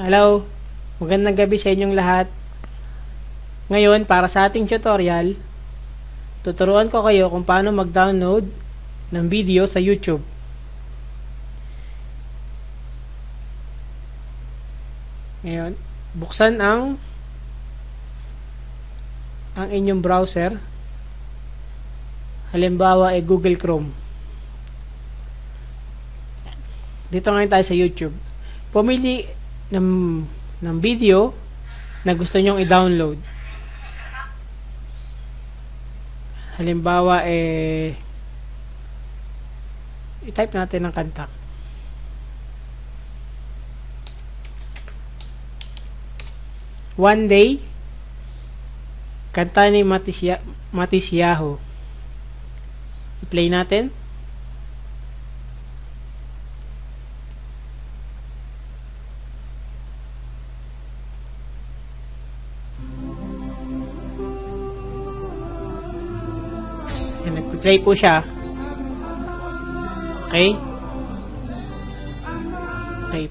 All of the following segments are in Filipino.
Hello, magandang gabi sa inyong lahat. Ngayon, para sa ating tutorial, tuturuan ko kayo kung paano mag-download ng video sa YouTube. Ngayon, buksan ang ang inyong browser. Halimbawa ay Google Chrome. Dito ngayon tayo sa YouTube. Pumili ng, ng video na gusto nyong i-download. Halimbawa, eh, i-type natin ang kanta. One day, kanta ni Matisya, Matisyaho. I-play natin. Nag-play po siya. Okay? Okay,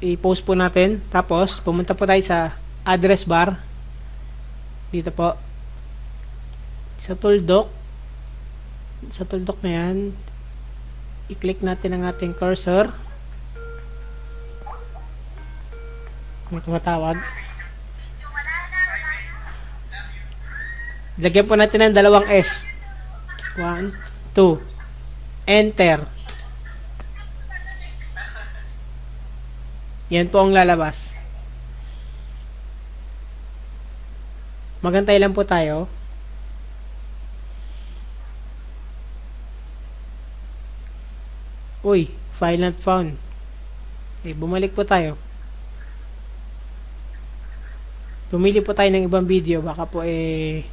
i-post po natin. Tapos, pumunta po tayo sa address bar. Dito po. Sa tuldok. Sa tuldok na yan. I-click natin ang ating cursor. May tumatawag. Lagyan po natin ng dalawang S. 1, 2. Enter. Yan po ang lalabas. Magantay lang po tayo. Uy, file not found. Okay, bumalik po tayo. Pumili po tayo ng ibang video. Baka po eh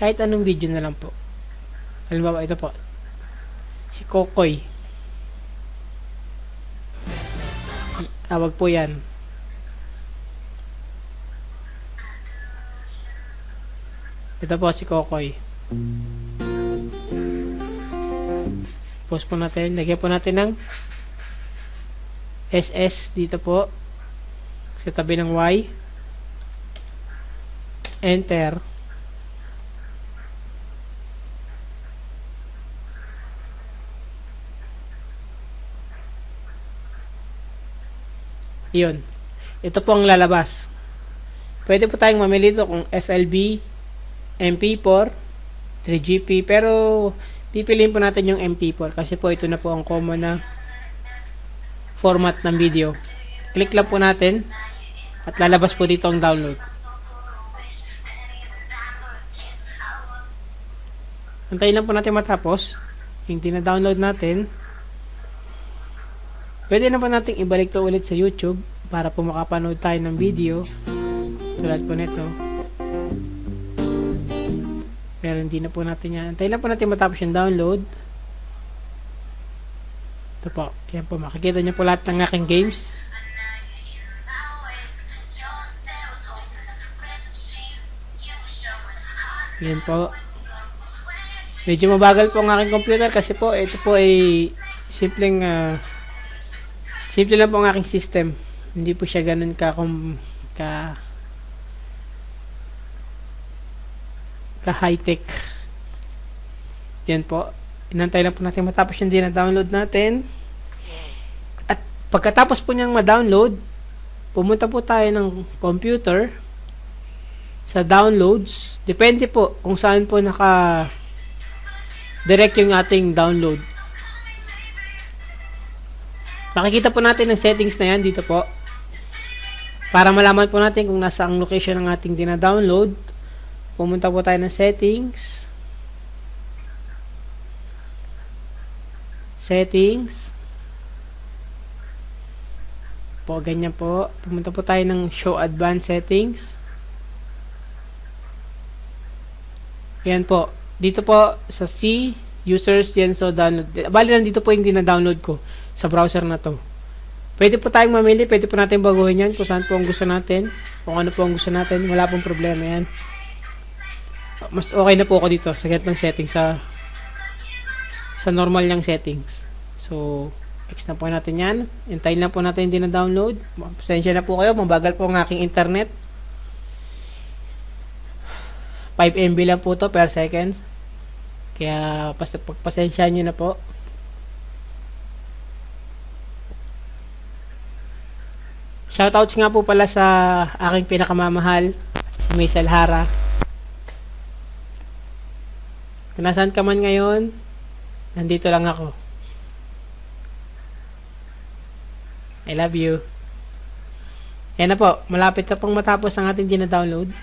kahit anong video na lang po. Halimbawa, ito po. Si Kokoy. Tawag po yan. Ito po si Kokoy. Post po natin. Lagyan po natin ng SS dito po. Sa tabi ng Y. Enter. Yun. Ito po ang lalabas. Pwede po tayong mamili ito kung FLB, MP4, 3GP, pero pipiliin po natin yung MP4 kasi po ito na po ang common na format ng video. Click lang po natin at lalabas po dito ang download. Antayin lang po natin matapos. Yung tina-download natin. Pwede na po natin ibalik to ulit sa YouTube para po makapanood tayo ng video. Tulad po nito. Pero hindi na po natin yan. Antayin lang po natin matapos yung download. Ito po. Yan po. Makikita niyo po lahat ng aking games. Yan po. Medyo mabagal po ang aking computer kasi po ito po ay simpleng uh, simple lang po ang aking system. Hindi po siya ganun ka kum, ka ka high-tech. Yan po. Inantay lang po natin matapos yung din-download natin. At pagkatapos po niyang ma-download, pumunta po tayo ng computer sa downloads. Depende po kung saan po naka direct yung ating download. Makikita po natin ang settings na yan dito po. Para malaman po natin kung nasa ang location ng ating dina-download, pumunta po tayo ng settings. Settings. Po, ganyan po. Pumunta po tayo ng show advanced settings. Yan po. Dito po sa C, users, yan so download. Bali lang dito po yung dina-download ko sa browser na to. Pwede po tayong mamili, pwede po natin baguhin yan kung saan po ang gusto natin, kung ano po ang gusto natin, wala pong problema yan. Mas okay na po ako dito sa ganitong settings sa sa normal niyang settings. So, X na po natin yan. Hintayin lang po natin hindi na-download. Pasensya na po kayo, mabagal po ang aking internet. 5 MB lang po to per second. Kaya pas pagpasensya nyo na po. Shoutouts nga po pala sa aking pinakamamahal, si Maisel Hara. Kung nasaan ka man ngayon, nandito lang ako. I love you. Yan na po, malapit na pong matapos ang ating dina-download.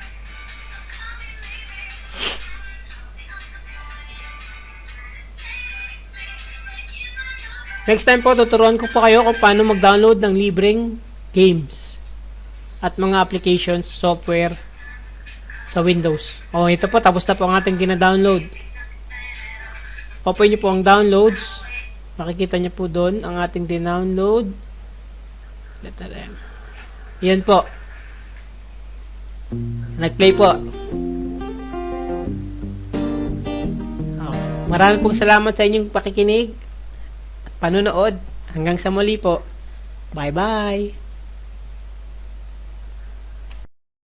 Next time po, tuturuan ko po kayo kung paano mag-download ng libreng games at mga applications, software sa Windows. O, ito po, tapos na po ang ating gina-download. Open nyo po ang downloads. Makikita nyo po doon ang ating din-download. Letter M. Yan po. Nag-play po. Okay. Maraming pong salamat sa inyong pakikinig at panunood. Hanggang sa muli po. Bye-bye.